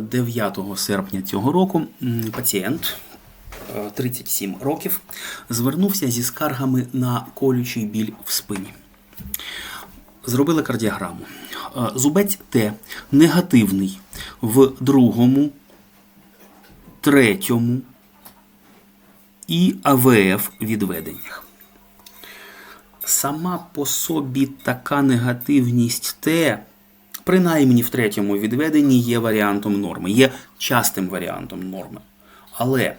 9 серпня цього року пацієнт е, 37 років звернувся зі скаргами на колючий біль в спині. Зробили кардіограму. Е, Зубець Т негативний в другому, третьому і АВФ відведеннях. Сама по собі така негативність Т, принаймні в третьому відведенні, є варіантом норми, є частим варіантом норми. Але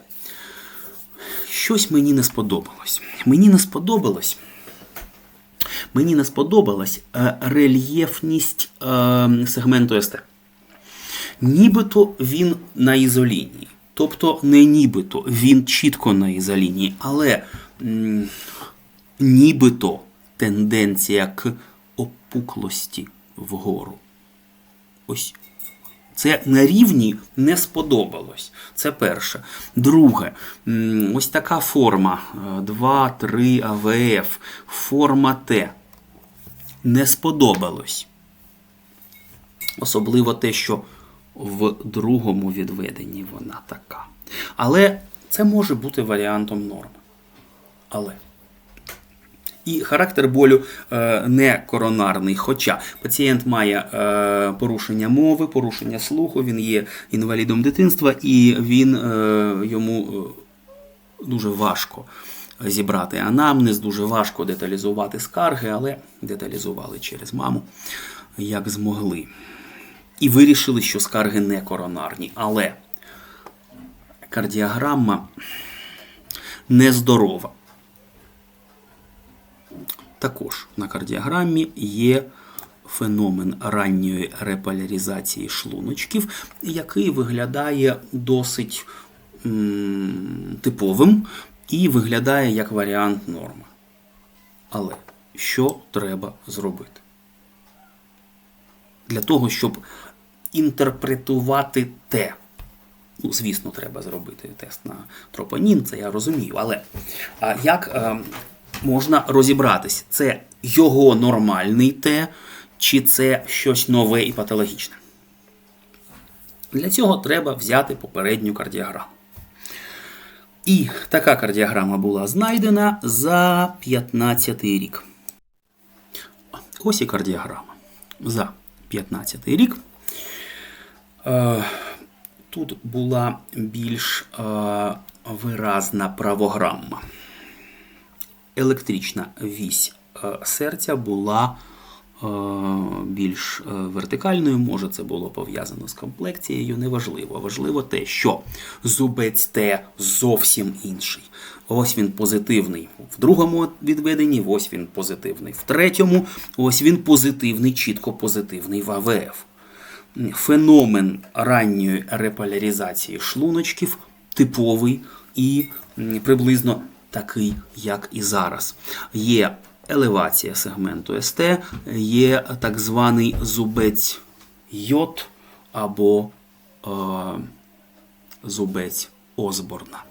щось мені не сподобалось. Мені не сподобалось. Мені не сподобалась е, рельєфність е, сегменту СТ. Нібито він на ізолінії. Тобто не нібито, він чітко на ізолінії, але нібито тенденція к опуклості вгору. Ось це на рівні не сподобалось. Це перше. Друге, ось така форма 2-3 АВФ, форма Т. Не сподобалось. Особливо те, що в другому відведенні вона така. Але це може бути варіантом норми. Але. І характер болю е, не коронарний. Хоча пацієнт має е, порушення мови, порушення слуху, він є інвалідом дитинства, і він е, йому дуже важко зібрати анамнез, дуже важко деталізувати скарги, але деталізували через маму, як змогли. І вирішили, що скарги не коронарні. Але кардіограма нездорова. Також на кардіограмі є феномен ранньої реполяризації шлуночків, який виглядає досить м, типовим і виглядає як варіант норми. Але що треба зробити? Для того, щоб інтерпретувати те. Ну, звісно, треба зробити тест на тропонін, це я розумію. Але як е, можна розібратись, це його нормальний те, чи це щось нове і патологічне? Для цього треба взяти попередню кардіограму. І така кардіограма була знайдена за 15 рік. Ось і кардіограма за 15 рік. Е, Тут була більш е, виразна правограма. Електрична вісь е, серця була е, більш е, вертикальною. Може, це було пов'язано з комплекцією. Неважливо. Важливо те, що зубець Т зовсім інший. Ось він позитивний в другому відведенні, ось він позитивний в третьому, ось він позитивний, чітко позитивний в АВФ феномен ранньої реполяризації шлуночків типовий і приблизно такий, як і зараз. Є елевація сегменту СТ, є так званий зубець йод або е, зубець Осборна.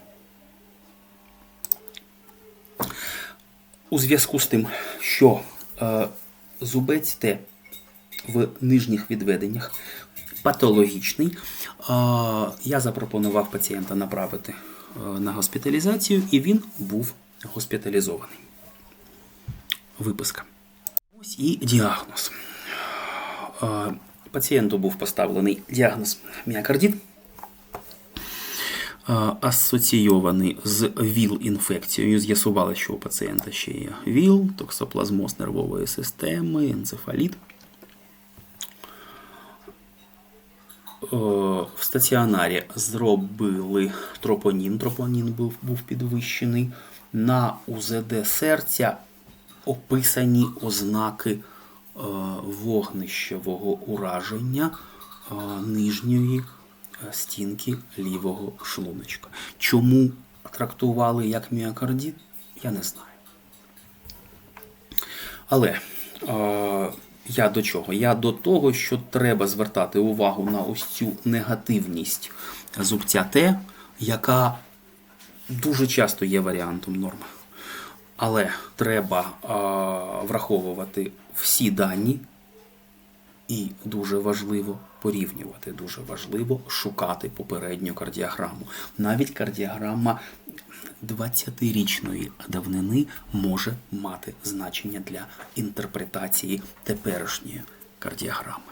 У зв'язку з тим, що е, зубець Т в нижніх відведеннях патологічний. Я запропонував пацієнта направити е, на госпіталізацію, і він був госпіталізований. Виписка. Ось і діагноз. Пацієнту був поставлений діагноз міокардит, а, асоційований з ВІЛ-інфекцією. З'ясували, що у пацієнта ще є ВІЛ, токсоплазмоз нервової системи, енцефаліт. В стаціонарі зробили тропонін. Тропонін був, був підвищений. На УЗД серця описані ознаки е, вогнищевого ураження е, нижньої е, стінки лівого шлуночка. Чому трактували як міокардит, я не знаю. Але е, я до чого? Я до того, що треба звертати увагу на ось цю негативність зубця Т, яка дуже часто є варіантом норми. Але треба е, враховувати всі дані І дуже важливо порівнювати, дуже важливо шукати попередню кардіограму. Навіть кардіограма 20-річної давнини може мати значення для інтерпретації теперішньої кардіограми.